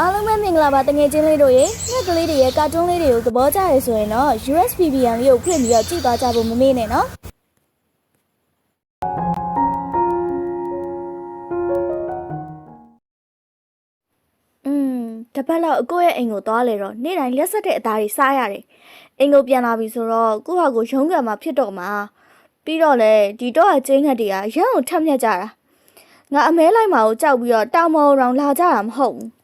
အားလုံးပဲမင်္ဂလာပါတငယ်ချင်းလေးတို့ရေငှက်ကလေးတွေရဲ့ကာတွန်းလေးတွေကိုသဘောကျရဆိုရင်တော့ USBBN လေးကိုဖွင့်ပြီးတော့ကြည့်သွားကြဖို့မမေ့နဲ့နော်อืมတပတ်လောက်အကိုရဲ့အိမ်ကိုသွားလေတော့နေ့တိုင်းလက်ဆက်တဲ့အသားတွေစားရတယ်အိမ်ကိုပြန်လာပြီဆိုတော့ကိုဟာကိုရုံးကန်မှာဖြစ်တော့မှာပြီးတော့လေဒီတော့အကျင်းငတ်တွေကရမ်းကိုထက်မြက်ကြတာငါအမဲလိုက်မှာကိုကြောက်ပြီးတော့တောင်မော်ရောင်လာကြတာမဟုတ်ဘူး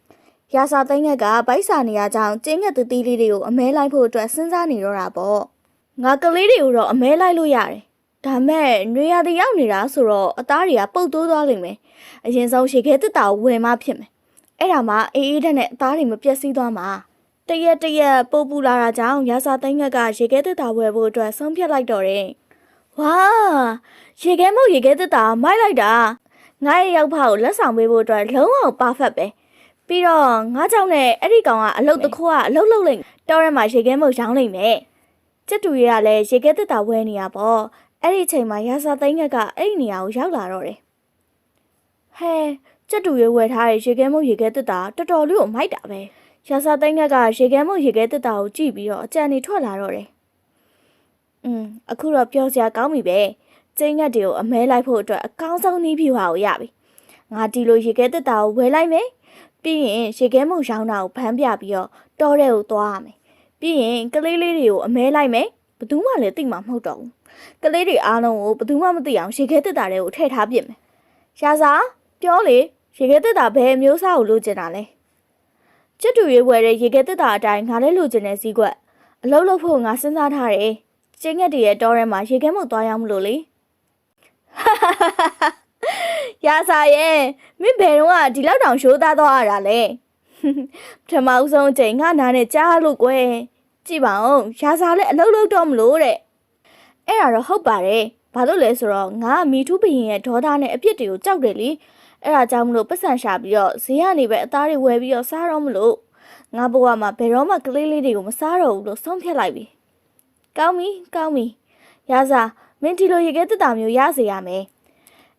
ရာစာသိန်းငက်ကဗိုက်စာနေရကြောင်းကျင်းငက်သူတီးလေးတွေကိုအမဲလိုက်ဖို့အတွက်စဉ်းစားနေတော့တာပေါ့ငါကလေးတွေကိုတော့အမဲလိုက်လို့ရတယ်ဒါမဲ့နွေရာသီရောက်နေတာဆိုတော့အသားတွေကပုတ်တိုးသွားလိမ့်မယ်အရင်ဆုံးရေခဲတက်တာကိုဝယ်မှဖြစ်မယ်အဲ့ဒါမှအေးအေးတဲ့နဲ့အသားတွေမပြတ်စည်းသွားမှာတရက်တရက်ပို့ပူလာတာကြောင့်ရာစာသိန်းငက်ကရေခဲတက်တာဝယ်ဖို့အတွက်ဆုံးဖြတ်လိုက်တော့တယ်ဝါရေခဲမုတ်ရေခဲတက်တာမိုက်လိုက်တာငါရဲ့ရောက်ဖားကိုလက်ဆောင်ပေးဖို့အတွက်လုံးဝပါဖက်ပဲ ပြီးတော့ငါးကြောင့်နဲ့အဲ့ဒီကောင်ကအလုတ်တစ်ခုကအလုတ်လုတ်လိမ့်မယ်တောထဲမှာရေခဲမုတ်ရောင်းလိမ့်မယ်ကျက်တူတွေကလည်းရေခဲတက်တာဝဲနေရပေါ့အဲ့ဒီအချိန်မှာရာစာသိန်းကကအဲ့ဒီနေရာကိုရောက်လာတော့တယ်ဟဲကျက်တူရွေးဝယ်ထားတဲ့ရေခဲမုတ်ရေခဲတက်တာတော်တော်လေးကိုမိုက်တာပဲရာစာသိန်းကကရေခဲမုတ်ရေခဲတက်တာကိုကြည့်ပြီးတော့အကြံနေထွက်လာတော့တယ်อืมအခုတော့ပြောစရာကောင်းပြီပဲကျင်းငတ်တွေကိုအမဲလိုက်ဖို့အတွက်အကောင်းဆုံးနည်းဖြူဟာကိုရပြီငါဒီလိုရေခဲတက်တာကိုဝယ်လိုက်မယ် ပြီးရင်ရေခဲမုံရောင်းတာကိုဖမ်းပြပြီးတော့တောထဲကိုသွားရမယ်။ပြီးရင်ကလေးလေးတွေကိုအမဲလိုက်မယ်။ဘယ်သူမှလည်းသိမှာမဟုတ်တော့ဘူး။ကလေးတွေအားလုံးကိုဘယ်သူမှမသိအောင်ရေခဲတက်တာတွေကိုထည့်ထားပြစ်မယ်။ရှာစာပြောလေရေခဲတက်တာဘယ်အမျိုးအစားကိုလိုချင်တာလဲ။ကျွတ်တူရွေးဝယ်တဲ့ရေခဲတက်တာအတိုင်းငါလည်းလိုချင်တဲ့စည်းကွက်အလုံးလုံးဖို့ငါစဉ်းစားထားတယ်။ကျင်းငက်တွေရဲ့တောထဲမှာရေခဲမုံသွားရောက်မလို့လေ။ ရာစာရဲ့မင်းဘယ်တော့ကဒီလောက်တောင်ရှိုးသားသွားရတာလဲပထမဦးဆုံးအချိန်ငါနာနဲ့ကြားလို့ကွယ်ကြည့်ပါဦးရာစာလည်းအလုံးလုံးတော့မလို့တဲ့အဲ့ဒါတော့ဟုတ်ပါတယ်ဘာလို့လဲဆိုတော့ငါကမီထူးဘရင်ရဲ့ဒေါသနဲ့အပြစ်တွေကိုကြောက်တယ်လीအဲ့ဒါကြောင့်မလို့ပတ်စံရှာပြီးတော့ဈေးကနေပဲအသားတွေဝယ်ပြီးတော့စားတော့မလို့ငါဘဝမှာဘယ်တော့မှကလေးလေးတွေကိုမစားတော့ဘူးလို့ဆုံးဖြတ်လိုက်ပြီကောင်းပြီကောင်းပြီရာစာမင်းဒီလိုရေခဲတက်တာမျိုးရစေရမယ်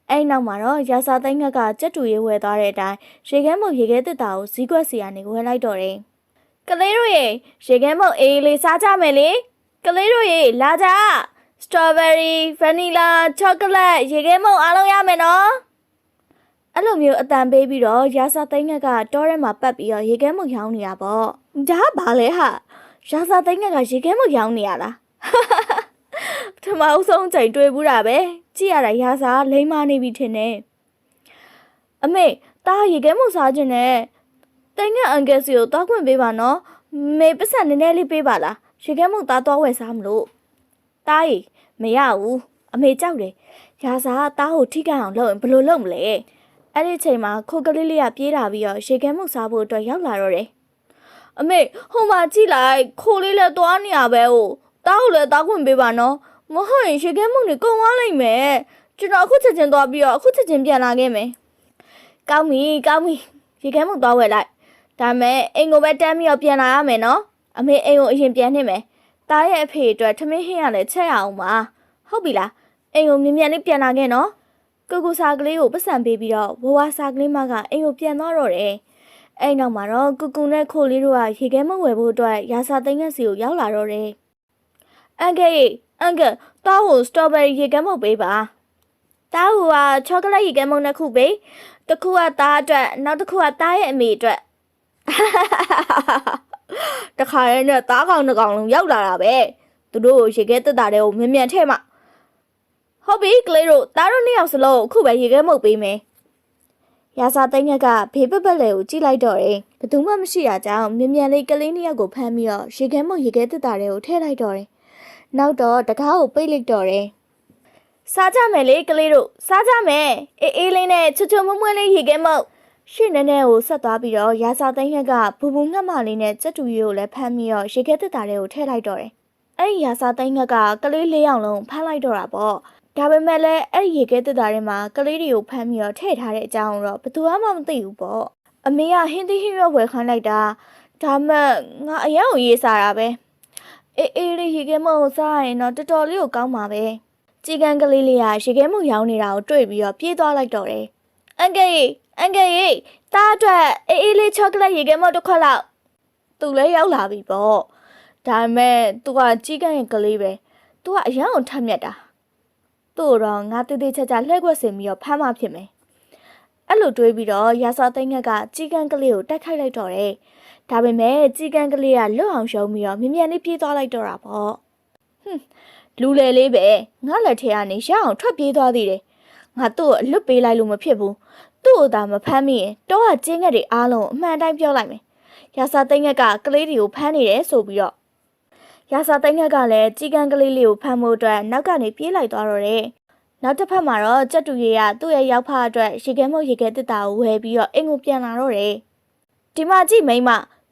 အဲ့နောက်မှာတော့ရာစာသိန်းငက်ကကြက်တူရေးဝယ်သွားတဲ့အတိုင်းရေခဲမုတ်ရေခဲတက်တာကိုဇီးကွက်စီကနေဝယ်လိုက်တော့တယ်။ကလေးတို့ရေရေခဲမုတ်အေးလေးစားကြမယ်လေ။ကလေးတို့ရေလာကြ။ strawberry, vanilla, chocolate ရေခဲမုတ်အားလုံးရမယ်နော်။အဲ့လိုမျိုးအတန်ပေးပြီးတော့ရာစာသိန်းငက်ကတောထဲမှာပတ်ပြီးတော့ရေခဲမုတ်ရောင်းနေတာပေါ့။ဒါကဘာလဲဟာ။ရာစာသိန်းငက်ကရေခဲမုတ်ရောင်းနေရလား။ပထမအဦးဆုံးချိန်တွေ့ဘူးတာပဲ ကြည့်ရတာရာစာလိမ့်မနေပြီထင်တယ်အမေတားရေခဲမှုစားခြင်းနဲ့တိုင်ကအန်ကယ်စီကိုတောက်ခွင့်ပေးပါနော်မေပတ်စံနည်းနည်းလေးပေးပါလားရေခဲမှုသားတော့ဝယ်စားမလို့တားရီမရဘူးအမေကြောက်တယ်ရာစာကတားကိုထိကန်အောင်လုပ်ရင်ဘယ်လိုလုပ်မလဲအဲ့ဒီအချိန်မှာခိုကလေးလေးကပြေးလာပြီးတော့ရေခဲမှုစားဖို့အတွက်ရောက်လာတော့တယ်အမေဟိုမှာကြည့်လိုက်ခိုလေးလည်းသွားနေရပဲဟိုတားကိုလည်းတောက်ခွင့်ပေးပါနော် မဟုတ်ရင်ရေခဲမှုတွေကုန်သွားလိမ့်မယ်ကျွန်တော်အခုချက်ချင်းသွားပြီးတော့အခုချက်ချင်းပြန်လာခဲ့မယ်ကောင်းပြီကောင်းပြီရေခဲမှုသွားဝယ်လိုက်ဒါမဲ့အိမ်ကိုပဲတန်းပြီးတော့ပြန်လာရမယ်နော်အမေအိမ်ကိုအရင်ပြန်နှိမ့်မယ်တားရဲ့အဖေအတွက်ထမင်းဟင်းရလဲချက်ရအောင်ပါဟုတ်ပြီလားအိမ်ကိုမြင်မြန်လေးပြန်လာခဲ့နော်ကိုကိုစာကလေးကိုပတ်စံပေးပြီးတော့ဝဝစာကလေးမကအိမ်ကိုပြန်သွားတော့တယ်အဲ့နောက်မှာတော့ကူကူနဲ့ခိုလေးတို့ကရေခဲမဝယ်ဖို့အတွက်ရာစာသိန်းငယ်စီကိုရောက်လာတော့တယ်အန်ကယ် အန်ကယ်တားကိုစတော်ဘယ်ရီရေခဲမုတ်ပေးပါတားဟူကချောကလက်ရေခဲမုတ်နှစ်ခုပေးတစ်ခုကတားအတွက်နောက်တစ်ခုကတားရဲ့အမေအတွက်တခါရဲနဲ့တားကောင်တစ်ကောင်လုံးရောက်လာတာပဲသူတို့ကိုရေခဲတက်တာတွေကိုမြင်မြန်ထဲမှာဟုတ်ပြီကလေးတို့တားတို့နှစ်ယောက်စလုံးအခုပဲရေခဲမုတ်ပေးမယ်ရာစာသိန်းကဘေးပက်ပက်လေကိုကြည့်လိုက်တော့တယ်ဘယ်သူမှမရှိတာကြောင့်မြင်မြန်လေးကလေးနှစ်ယောက်ကိုဖမ်းပြီးတော့ရေခဲမုတ်ရေခဲတက်တာတွေကိုထည့်လိုက်တော့တယ် နောက်တော့တကားကိုပိတ်လိုက်တော့တယ်။စားကြမယ်လေကလေးတို့စားကြမယ်အေးအေးလေးနဲ့ချွတ်ချွတ်မွမွလေးရေခဲမုတ်ရှင်းနေနေကိုဆက်သွားပြီးတော့ရာစာသိန်းရက်ကဘူဘူငှက်မလေးနဲ့ကြက်တူရီကိုလည်းဖမ်းပြီးတော့ရေခဲတက်တာတွေကိုထည့်လိုက်တော့တယ်။အဲ့ဒီရာစာသိန်းရက်ကကလေးလေးယောက်လုံးဖမ်းလိုက်တော့တာပေါ့။ဒါပေမဲ့လည်းအဲ့ဒီရေခဲတက်တာတွေမှာကလေးတွေကိုဖမ်းပြီးတော့ထည့်ထားတဲ့အကြောင်းတော့ဘယ်သူမှမသိဘူးပေါ့။အမေကဟင်းသီးဟင်းရွက်ဝယ်ခိုင်းလိုက်တာဒါမှငါအရင်ကိုရေးစားတာပဲ။အေးအေးလေးရေ ခဲမုံကိုစားရင်တော့တော်တော်လေးကိုကောင်းပါပဲ။ជីကန်ကလေးလေးကရေခဲမုံရောင်းနေတာကိုတွေ့ပြီးတော့ပြေးသွားလိုက်တော့တယ်။အန်ကယ်ကြီးအန်ကယ်ရေတားအတွက်အေးအေးလေးချောကလက်ရေခဲမော့တစ်ခွက်လောက်သူလည်းရောက်လာပြီပေါ့ဒါပေမဲ့သူကကြီးကန်းရင်ကလေးပဲသူကအရန်ကိုထက်မြက်တာသူ့ကိုတော့ငါတေးသေးချာချာလှည့်ခွက်စင်ပြီးတော့ဖမ်းမှဖြစ်မယ်အဲ့လိုတွေးပြီးတော့ရာစာသိန်းငက်ကကြီးကန်းကလေးကိုတိုက်ခိုက်လိုက်တော့တယ် ဒါပေမဲ့ကြီးကန်းကလေးကလွတ်အောင်ရှုံးပြီးတော့မြ мян လေးပြေးသွားလိုက်တော့တာပေါ့ဟွန်းလူလေလေးပဲငါလက်ထဲကနေရအောင်ထွက်ပြေးသွားသေးတယ်ငါသူ့ကိုအလွတ်ပေးလိုက်လို့မဖြစ်ဘူး သူ့ကိုသာမဖမ်းမိရင်တော့ကကျင်းငက်တွေအားလုံးအမှန်တိုင်းပြောလိုက်မယ်။ရာစာသိန်းငက်ကကလေးတွေကိုဖမ်းနေတယ်ဆိုပြီးတော့ရာစာသိန်းငက်ကလည်းကြီးကန်းကလေးလေးကိုဖမ်းဖို့အတွက်နောက်ကနေပြေးလိုက်သွားတော့တယ်။နောက်တစ်ဖက်မှာတော့ကြက်တူရီကသူ့ရဲ့ရောက်ဖအတွက်ရေခဲမုတ်ရေခဲတစ်တာကိုဝယ်ပြီးတော့အိမ်ကိုပြန်လာတော့တယ်။ဒီမှာကြည့်မိန်းမ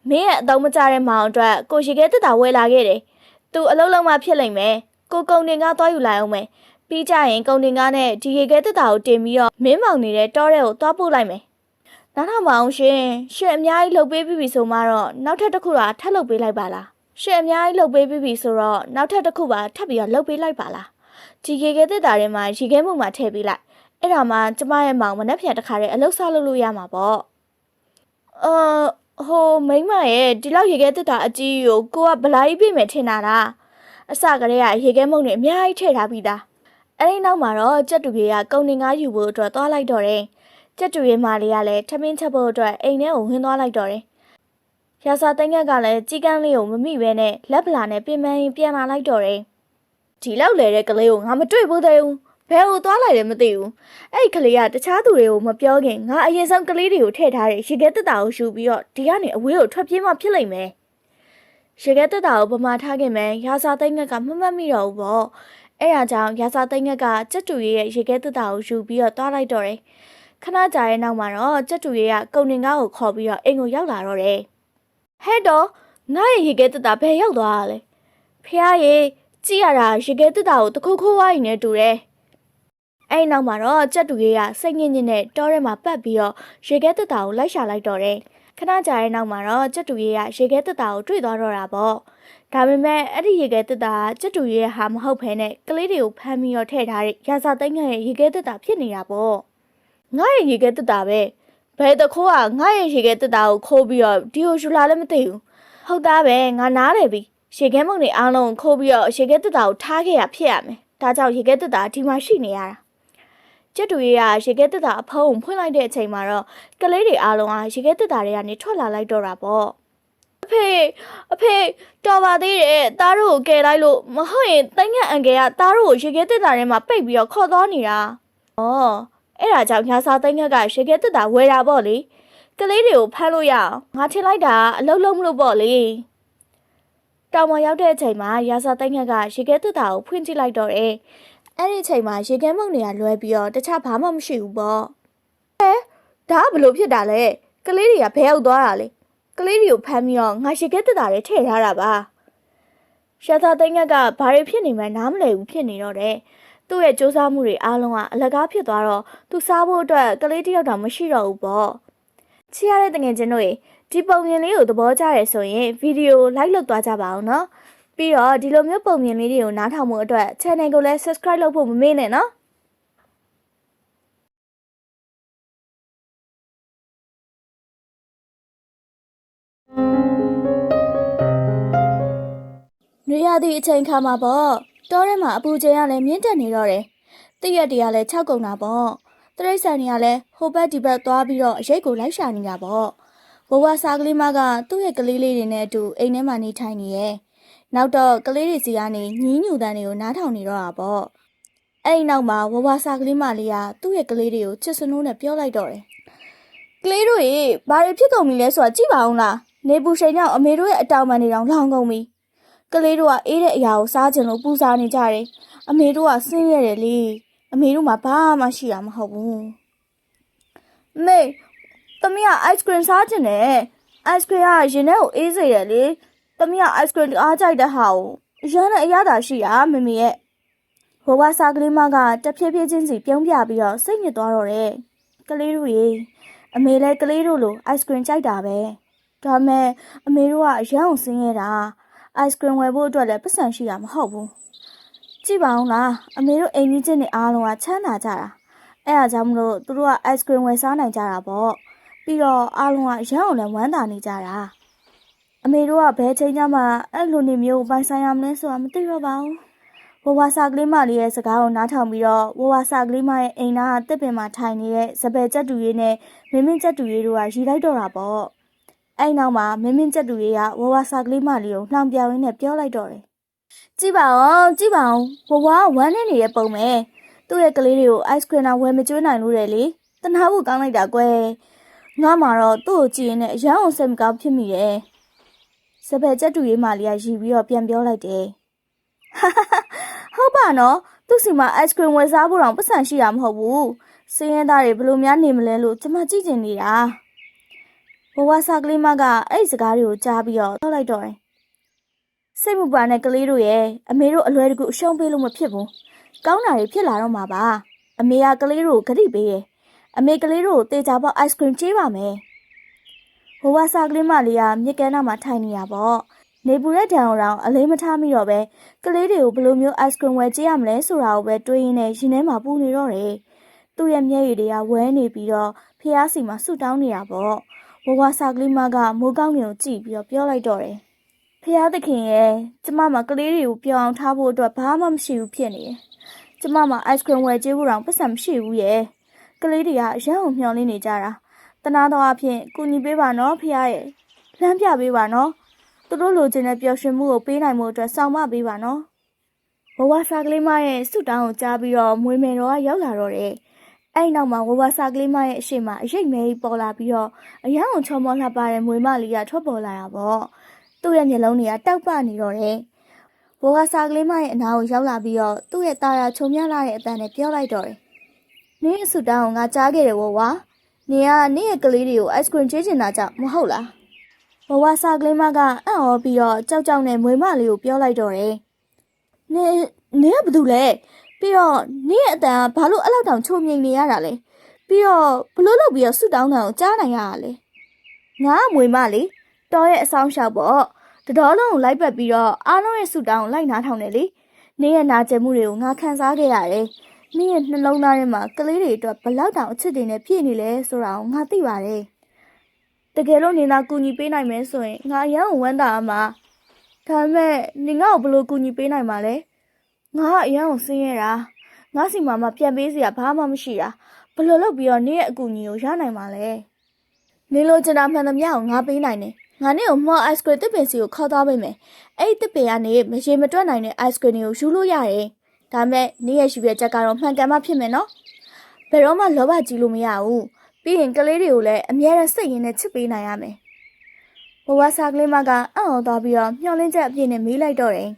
မင်းရဲ့အတုံးမကြတဲ့မောင်အတွက်ကိုရေခဲတစ်တာဝယ်လာခဲ့တယ်။ तू အလုံးလုံးမှဖြစ်လိမ့်မယ်။ကိုကုံတင်ကားသွားယူလိုက်အောင်မယ်။ပြီးကြရင်ကုံတင်ကားနဲ့ဒီရေခဲတက်တာကိုတင်ပြီးတော့မင်းမောင်နေတဲ့တောထဲကိုသွားပို့လိုက်မယ်။နောက်ထပ်မအောင်ရှင်ရှင်အများကြီးလှုပ်ပေးပြီးပြီဆိုမှတော့နောက်ထပ်တစ်ခုကထပ်လှုပ်ပေးလိုက်ပါလား။ရှင်အများကြီးလှုပ်ပေးပြီးပြီဆိုတော့နောက်ထပ်တစ်ခုပါထပ်ပြီးတော့လှုပ်ပေးလိုက်ပါလား။ဒီရေခဲတက်တာထဲမှာရေခဲမှုမှာထည့်ပေးလိုက်။အဲ့ဒါမှကျမရဲ့မောင်မနှက်ဖြန်တစ်ခါတည်းအလုတ်စားလုပ်လို့ရမှာပေါ့။အော် ဟိုမိမရဲ့ဒီလောက်ရေခဲတက်တာအကြီးကိုကိုကဗလာကြီးပြင်မယ်ထင်တာလား။အစကတည်းကရေခဲမုံတွေအများကြီးထည့်ထားပြီးသား။အဲ့ဒီနောက်မှာတော့ကြက်တူရီကကုံတင်ကားယူဖို့အတွက်သွားလိုက်တော့တယ်။ကြက်တူရီမလေးကလည်းထမင်းချက်ဖို့အတွက်အိမ်ထဲကိုဝင်သွားလိုက်တော့တယ်။ရာစာသိန်းကကလည်းကြီးကန်းလေးကိုမမိပဲနဲ့လက်ပလာနဲ့ပြင်ပန်းရင်ပြန်လာလိုက်တော့တယ်။ဒီလောက်လေတဲ့ကလေးကိုငါမတွေ့ဘူးသေးဘူး။ ဘယ်ကိုသွားလိုက်လဲမသိဘူး။အဲ့ဒီကလေးကတခြားသူတွေကိုမပြောခင်ငါအရင်ဆုံးကလေးတွေကိုထည့်ထားတဲ့ရေခဲတက်တာကိုယူပြီးတော့ဒီကနေအဝေးကိုထွက်ပြေးမှဖြစ်လိမ့်မယ်။ရေခဲတက်တာကိုဗမာထားခင်မဲ့ရာစာသိန်းကမမှတ်မိတော့ဘူးပေါ့။အဲ့ဒါကြောင့်ရာစာသိန်းငက်ကကြက်တူရီရဲ့ရေခဲတက်တာကိုယူပြီးတော့တွားလိုက်တော့တယ်။ခဏကြာရဲ့နောက်မှာတော့ကြက်တူရီကကုံတင်ကားကိုခေါ်ပြီးတော့အိမ်ကိုရောက်လာတော့တယ်။ဟဲ့တော့ငါရဲ့ရေခဲတက်တာဘယ်ရောက်သွားတာလဲ။ဖះရေကြည့်ရတာရေခဲတက်တာကိုတခုခိုးဝိုင်းနေတူတယ်။ အဲ့နောက်မှာတော့ကြက်တူရီကစိတ်ညစ်ညစ်နဲ့တောထဲမှာပတ်ပြီးတော့ရေခဲတက်တာကိုလိုက်ရှာလိုက်တော့တယ်။ခဏကြာရဲ့နောက်မှာတော့ကြက်တူရီကရေခဲတက်တာကိုတွေ့သွားတော့တာပေါ့။ဒါပေမဲ့အဲ့ဒီရေခဲတက်တာကကြက်တူရဲ့ဟာမဟုတ်ဘဲနဲ့ကလေးတွေကိုဖမ်းပြီးတော့ထည့်ထားတဲ့ရာစာသိန်းငယ်ရဲ့ရေခဲတက်တာဖြစ်နေတာပေါ့ငါရဲ့ရေခဲတက်တာပဲဘယ်တခိုးကငါရဲ့ရေခဲတက်တာကိုခိုးပြီးတော့ဒီဟိုရှူလာလည်းမသိဘူးဟုတ်သားပဲငါနားတယ်ပြီရေခဲမုံတွေအားလုံးကိုခိုးပြီးတော့ရေခဲတက်တာကိုထားခဲ့ရဖြစ်ရမယ်ဒါကြောင့်ရေခဲတက်တာဒီမှာရှိနေရတာ ကျက်တူရဲ့ကရေခဲတက်တာအဖုံးကိုဖွင့်လိုက်တဲ့အချိန်မှာတော့ကလေးတွေအားလုံးကရေခဲတက်တာတွေကနေထွက်လာလိုက်တော့တာပေါ့အဖေအဖေတော်ပါသေးတယ်တားတို့ကိုကယ်လိုက်လို့မဟုတ်ရင်တိုင်းကအန်ကယ်ကတားတို့ကိုရေခဲတက်တာထဲမှာပိတ်ပြီးတော့ခေါ်သွားနေတာ။ဩအဲ့ဒါကြောင့်ညာစာတိုင်းကရေခဲတက်တာဝယ်တာပေါ့လေ။ကလေးတွေကိုဖမ်းလို့ရအောင်ငါထင်လိုက်တာအလုံးလုံးမလို့ပေါ့လေ။တောင်မရောက်တဲ့အချိန်မှာရာစာတိုင်းကရေခဲတက်တာကိုဖွင့်ကြည့်လိုက်တော့တယ်။ အဲ့ဒီအချိန်မှာရေခဲမုံတွေကလွဲပြီးတော့တခြားဘာမှမရှိဘူးပေါ့။ဟဲဒါကဘလို့ဖြစ်တာလဲ။ကလေးတွေကဘယ်ရောက်သွားတာလဲ။ကလေးတွေကိုဖမ်းပြီးတော့ငါရေခဲတက်တာတွေထည့်ထားတာပါရှာသာသိန်းကကဘာတွေဖြစ်နေမှန်းနားမလည်ဘူးဖြစ်နေတော့တယ်သူ့ရဲ့စူးစမ်းမှုတွေအားလုံးကအလကားဖြစ်သွားတော့သူစားဖို့အတွက်ကလေးတစ်ယောက်တောင်မရှိတော့ဘူးပေါ့ချစ်ရတဲ့တငယ်ချင်းတို့ရေဒီပုံမြင်လေးကိုသဘောကျတယ်ဆိုရင်ဗီဒီယို like လုပ်သွားကြပါအောင်နော် ပြီးတော့ဒီလိုမျိုးပုံမြင်လေးတွေကိုနားထောင်မှုအတွက် channel ကိုလည်း subscribe လုပ်ဖို့မမေ့နဲ့နော်နေရသည့်အချိန်ခါမှာပေါ့တောထဲမှာအပူချိန်ကလည်းမြင့်တက်နေတော့တယ်တည့်ရက်တည်းကလည်း၆ကုန်တာပေါ့တရိတ်ဆန်တွေကလည်းဟိုဘက်ဒီဘက်သွားပြီးတော့အရိတ်ကိုလိုက်ရှာနေတာပေါ့ဘဝစားကလေးမကသူ့ရဲ့ကလေးလေးတွေနဲ့အတူအိမ်ထဲမှာနေထိုင်နေရဲ့ နောက်တော့ကလေးတွေစီကနေညီးညူတန်းတွေကိုနားထောင်နေတော့တာပေါ့အဲ့ဒီနောက်မှာဝဝစားကလေးမလေးကသူ့ရဲ့ကလေးတွေကိုချစ်စနိုးနဲ့ပြောလိုက်တော့တယ်ကလေးတို့ရေဘာတွေဖြစ်ကုန်ပြီလဲဆိုတာကြည့်ပါဦးလားနေပူချိန်ကြောင့်အမေတို့ရဲ့အတောင်ပံတွေတောင်လောင်ကုန်ပြီကလေးတို့ကအေးတဲ့အရာကိုစားကြလို့ပူစားနေကြတယ်။အမေတို့ကဆင်းရဲတယ်လေ။အမေတို့မှဘာမှရှိတာမဟုတ်ဘူး။မေသမီးက ice cream စားချင်တယ်။ ice cream ကရင်ထဲကိုအေးစေတယ်လေ။ သမီးက ice cream တအားကြိုက်တဲ့ဟာကိုရမ်းတဲ့အရသာရှိတာမမေရဲ့။ဘဝစားကလေးမကတဖြည်းဖြည်းချင်းစီပြုံးပြပြီးတော့စိတ်ညစ်သွားတော့တယ်။ကလေးတို့ရေအမေလည်းကလေးတို့လို ice cream ကြိုက်တာပဲ။ဒါမဲ့အမေတို့ကအရန်ကိုဆင်းရဲတာ။ ice cream ဝယ်ဖို့အတွက်လည်းပတ်စံရှိတာမဟုတ်ဘူးကြည့်ပါဦးလားအမေတို့အိမ်ကြီးချင်းတွေအားလုံးကချမ်းသာကြတာအဲ့ဒါကြောင့်မလို့သူတို့က ice cream ဝယ်စားနိုင်ကြတာပေါ့ပြီးတော့အားလုံးကရမ်းအောင်လည်းဝမ်းသာနေကြတာ အမေတို့ကဘယ်ချိန်ကျမှအဲ့လိုနေမျိုးပိုင်ဆိုင်ရမလဲဆိုတာမသိတော့ပါဘူးဝဝစာကလေးမလေးရဲ့စကားကိုနားထောင်ပြီးတော့ဝဝစာကလေးမရဲ့အိမ်သားကတစ်ပင်မှာထိုင်နေတဲ့စပယ်ကြက်တူရေးနဲ့မင်းမင်းကြက်တူရေးတို့ကရီလိုက်တော့တာပေါ့အဲ့နောက်မှာမင်းမင်းကြက်တူရေးကဝဝစာကလေးမလေးကိုနှောင်ပြောင်ရင်းနဲ့ပြောလိုက်တော့တယ်ကြည့်ပါဦးကြည့်ပါဦးဝဝကဝမ်းနေနေတဲ့ပုံပဲသူ့ရဲ့ကလေးတွေကို ice cream နဲ့ဝယ်မကျွေးနိုင်လို့တယ်လေတနာဖို့ကောင်းလိုက်တာကွယ်ငါမှတော့သူ့ကိုကြည့်ရင်လည်းအရန်အောင်စိတ်မကောင်းဖြစ်မိတယ် စပယ်ချက်တူရေးမလေးကရီပြီးတော့ပြန်ပြောလိုက်တယ်ဟုတ်ပါနော်သူ့စီမှာ ice cream ဝယ်စားဖို့တော့ပတ်စံရှိတာမဟုတ်ဘူးစင်းရဲသားတွေဘယ်လိုများနေမလဲလို့ကျွန်မကြည့်ကျင်နေတာဘဝစာကလေးမကအဲ့ဒီစကားတွေကိုကြားပြီးတော့ထောက်လိုက်တော့တယ်စိတ်မပူနဲ့ကလေးတို့ရဲ့အမေတို့အလွယ်တကူအရှုံးပေးလို့မဖြစ်ဘူးကောင်းတာတွေဖြစ်လာတော့မှာပါအမေကကလေးတို့ကိုဂရိပေးတယ်အမေကလေးတို့ကိုတေချာပေါက် ice cream ချေးပါမယ် ဟိုဝါစာကလေးမလေးကမြစ်ကမ်းနားမှာထိုင်နေရပေါ့နေပူတဲ့တံအောင်တောင်အလေးမထားမိတော့ပဲကလေးတွေကိုဘယ်လိုမျိုး ice cream ဝယ်ချေးရမလဲဆိုတာကိုပဲတွေးရင်းနဲ့ရင်ထဲမှာပူနေတော့တယ်သူ့ရဲ့မျက်ရည်တွေကဝဲနေပြီးတော့ဖះစီမှာဆူတောင်းနေတာပေါ့ဘဝစာကလေးမကမိုးကောင်းကင်ကိုကြည့်ပြီးတော့ပြောလိုက်တော့တယ်ဖះသခင်ရဲ့ကျမမှာကလေးတွေကိုပြောင်းထားဖို့အတွက်ဘာမှမရှိဘူးဖြစ်နေတယ်ကျမမှာ ice cream ဝယ်ကြေးဖို့တောင်ပတ်စံမရှိဘူးရဲ့ကလေးတွေကအရန်ကိုမျှော်လင့်နေကြတာ တနာတော်အဖြစ်ကူညီပေးပါနော်ဖះရဲ့လမ်းပြပေးပါနော်သူတို့လိုချင်တဲ့ပျော်ရွှင်မှုကိုပေးနိုင်မှုအတွက်စောင့်မပေးပါနော်ဝဝစာကလေးမရဲ့ဆုတောင်းကိုကြားပြီးတော့မွေးမယ်တော်ကရောက်လာတော့တယ်အဲ့နောက်မှာဝဝစာကလေးမရဲ့အရှိမအရိတ်မဲကြီးပေါ်လာပြီးတော့အရန်ကိုချောမောလှပတဲ့မွေးမလေးကထွက်ပေါ်လာတာပေါ့သူ့ရဲ့မျက်လုံးတွေကတောက်ပနေတော့တယ်ဘိုးကစားကလေးမရဲ့အနာကိုရောက်လာပြီးတော့သူ့ရဲ့ตาရချုံမြလာတဲ့အတန်နဲ့ပြောလိုက်တော့တယ်။နင်းအဆူတောင်းကိုငါကြားခဲ့တယ်ဝဝ။ နင်ကနင့်ရဲ့ကလေးတွေကို ice cream ချေးချင်တာကြောင့်မဟုတ်လား။ဘိုးကစားကလေးမကအံ့ဩပြီးတော့ကြောက်ကြောက်နဲ့မွေမလေးကိုပြောလိုက်တော့တယ်။နင်နင်ကဘာလုပ်လဲ။ပြီးတော့နင့်ရဲ့အတန်ကဘာလို့အဲ့လောက်တောင်ချုံမြိန်နေရတာလဲ။ပြီးတော့ဘလို့လုပ်ပြီးတော့ဆူတောင်းတာကိုကြားနိုင်ရတာလဲ။ငါကမွေမလေးတော်ရဲ့အဆောင်ရှောက်ပေါ့။တတော်လုံးကိုလိုက်ပတ်ပြီးတော့အားလုံးရဲ့ဆူတောင်းကိုလိုက်နားထောင်တယ်လေ။နင်းရဲ့နာကျင်မှုတွေကိုငါခံစားခဲ့ရတယ်။ နင်းရဲ့နှလုံးသားထဲမှာကလေးတွေအတွက်ဘလောက်တောင်အချစ်တင်နဲ့ပြည့်နေလဲဆိုတာကိုငါသိပါတယ်။တကယ်လို့နင်သာကူညီပေးနိုင်မယ်ဆိုရင်ငါအရန်ကိုဝမ်းသာအမှာ။ဒါပေမဲ့နင်ငါ့ကိုဘယ်လိုကူညီပေးနိုင်မှာလဲ။ငါကအရန်ကိုဆင်းရဲတာ။ငါစီမှာမှပြန်ပေးစရာဘာမှမရှိတာ။ဘယ်လိုလုပ်ပြီးတော့နင်ရဲ့အကူအညီကိုရနိုင်မှာလဲ။နင်လိုချင်တာမှန်သမျှကိုငါပေးနိုင်တယ်။ငါနဲ့ကိုမော့ ice cream တစ်ပင်စီကိုခေါ်သွားပေးမယ်။အဲ့ဒီတစ်ပင်ကနေမရေမတွက်နိုင်တဲ့ ice cream တွေကိုယူလို့ရတယ်။ ဒါမဲ့နေ့ရဲ့ရှူရချက်ကတော့မှန်ကန်မှဖြစ်မယ်နော်။ဘယ်တော့မှလောဘကြီးလို့မရဘူး။ပြီးရင်ကလေးတွေကိုလည်းအမြဲတမ်းစိတ်ရင်းနဲ့ချစ်ပေးနိုင်ရမယ်။ဘဝစာကလေးမကအံ့ဩသွားပြီးတော့မျောလင်းချက်အပြည့်နဲ့မေးလိုက်တော့တယ်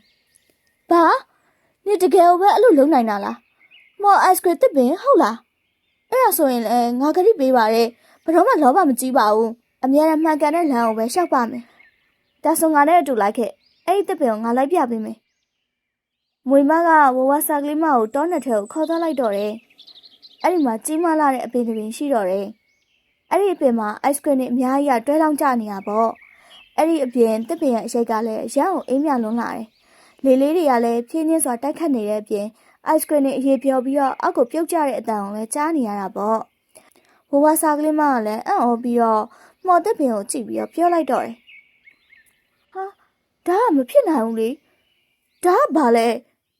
။ဘာ။နေတကယ်ပဲအဲ့လိုလုပ်နိုင်တာလား။မော့ ice cream တစ်ပင်ဟုတ်လား။အဲ့ဒါဆိုရင်လည်းငါကတိပေးပါရဲ့။ဘယ်တော့မှလောဘမကြီးပါဘူး။အများရမှန်ကန်တဲ့လမ်းကိုပဲရှောက်ပါမယ်။ဒါဆိုငါနဲ့အတူလိုက်ခဲ့။အဲ့ဒီတစ်ပင်ကိုငါလိုက်ပြပေးမယ်။ မွေမကဝဝစာကလေးမကိုတောနဲ့ထဲကိုခေါ်သွားလိုက်တော့တယ်။အဲ့ဒီမှာကြီးမားလာတဲ့အပင်တစ်ပင်ရှိတော့တယ်။အဲ့ဒီအပင်မှာ ice cream တွေအများကြီးကတွဲလောင်းကျနေတာပေါ့။အဲ့ဒီအပြင်တစ်ပင်ရဲ့အရိပ်ကလည်းရမ်းအောင်အေးမြလွန်းလာတယ်။လေလေးတွေကလည်းဖြင်းချင်းစွာတိုက်ခတ်နေတဲ့အပြင် ice cream တွေအရေးပြောပြီးတော့အောက်ကိုပြုတ်ကျတဲ့အတန်ကိုလည်းကြားနေရတာပေါ့။ဝဝစာကလေးမကလည်းအံ့ဩပြီးတော့မော်တက်ပင်ကိုကြည့်ပြီးတော့ပြောလိုက်တော့တယ်။ဟာဒါကမဖြစ်နိုင်ဘူးလေ။ဒါကဘာလဲ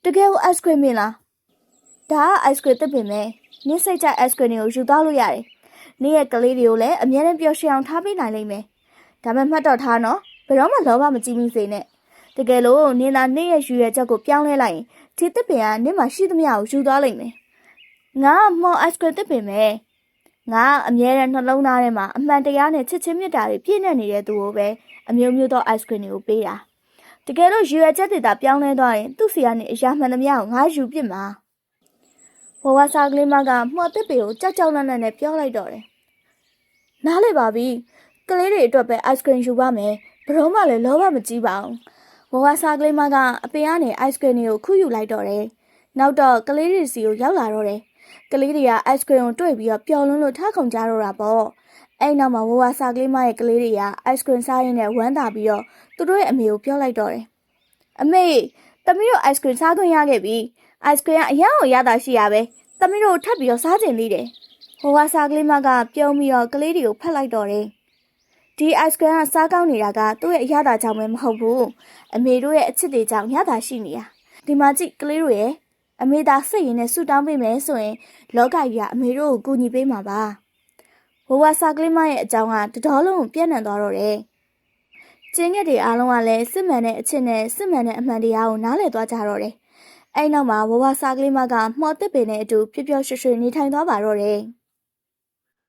တကယ်ကို ice cream မင်းလား။ဒါက ice cream တက်ပင်ပဲ။နင်းစိတ်ကြ ice cream တွေကိုယူသွားလို့ရတယ်။နင်းရဲ့ကလေးတွေကိုလည်းအများနဲ့ပျော်ရွှင်အောင်ထားပေးနိုင်လိမ့်မယ်။ဒါပေမဲ့မှတ်တော့ထားနော်။ဘယ်တော့မှလောဘမကြီးမိစေနဲ့။တကယ်လို့နင်းသာနင်းရဲ့ယူရဲ့ချက်ကိုပြောင်းလဲလိုက်ရင်ဒီတက်ပင်ကနင်းမှာရှိသမျှကိုယူသွားလိမ့်မယ်။ငါကမော် ice cream တက်ပင်ပဲ။ငါကအမြဲတမ်းနှလုံးသားထဲမှာအမှန်တရားနဲ့ချစ်ချင်းမြတ်တာတွေပြည့်နေနေတဲ့သူကိုပဲအမျိုးမျိုးသော ice cream တွေကိုပေးတာ တကယ်လို့ရွယ်ချက်တွေသာပြောင်းလဲသွားရင်သူ့စီကနေအရာမှန်သမျှကိုငါယူပစ်မှာဘဝစာကလေးမကမှော်တစ်ပေကိုကြောက်ကြောက်လန့်လန့်နဲ့ပြောလိုက်တော့တယ်နားလေပါပြီကလေးတွေအတွက်ပဲ ice cream ယူပါမယ်ဘယ်တော့မှလည်းလောဘမကြီးပါဘူးဘဝစာကလေးမကအပေကနေ ice cream တွေကိုခုယူလိုက်တော့တယ်နောက်တော့ကလေးတွေစီကိုရောက်လာတော့တယ်ကလေးတွေက ice cream ကိုတွေ့ပြီးတော့ပျော်လွန်းလို့ထခုန်ကြတော့တာပေါ့ အဲ့နောက်မှာဝဝစာကလေးမရဲ့ကလေးတွေက ice cream စားရင်းနဲ့ဝမ်းသာပြီးတော့သူတို့ရဲ့အမေကိုပြောလိုက်တော့တယ်အမေသမီးတို့ ice cream စားခွင့်ရခဲ့ပြီ ice cream ကအရန်ကိုရတာရှိရပဲသမီးတို့ထပ်ပြီးတော့စားကျင်သေးတယ်ဟိုဝါစားကလေးမကပြုံးပြီးတော့ကလေးတွေကိုဖက်လိုက်တော့တယ်ဒီ ice cream ကစားကောင်းနေတာကသူ့ရဲ့အရသာကြောင့်ပဲမဟုတ်ဘူးအမေတို့ရဲ့အချစ်တွေကြောင့်ရတာရှိနေတာဒီမှာကြည့်ကလေးတို့ရဲ့အမေသာစိတ်ရင်းနဲ့ဆူတောင်းပေးမယ်ဆိုရင်လောကကြီးကအမေတို့ကိုကူညီပေးမှာပါ ဟိုဝါစားကလေးမရဲ့အကြောင်းကတတော်လုံးပြန့်နှံ့သွားတော့တယ်ကျင်းငက်တွေအားလုံးကလည်းစစ်မှန်တဲ့အချစ်နဲ့စစ်မှန်တဲ့အမှန်တရားကိုနားလည်သွားကြတော့တယ်။အဲ့နောက်မှာဝဝစားကလေးမကမှော်တစ်ပင်နဲ့အတူပျော်ပျော်ရွှင်ရွှင်နေထိုင်သွားပါတော့တယ်။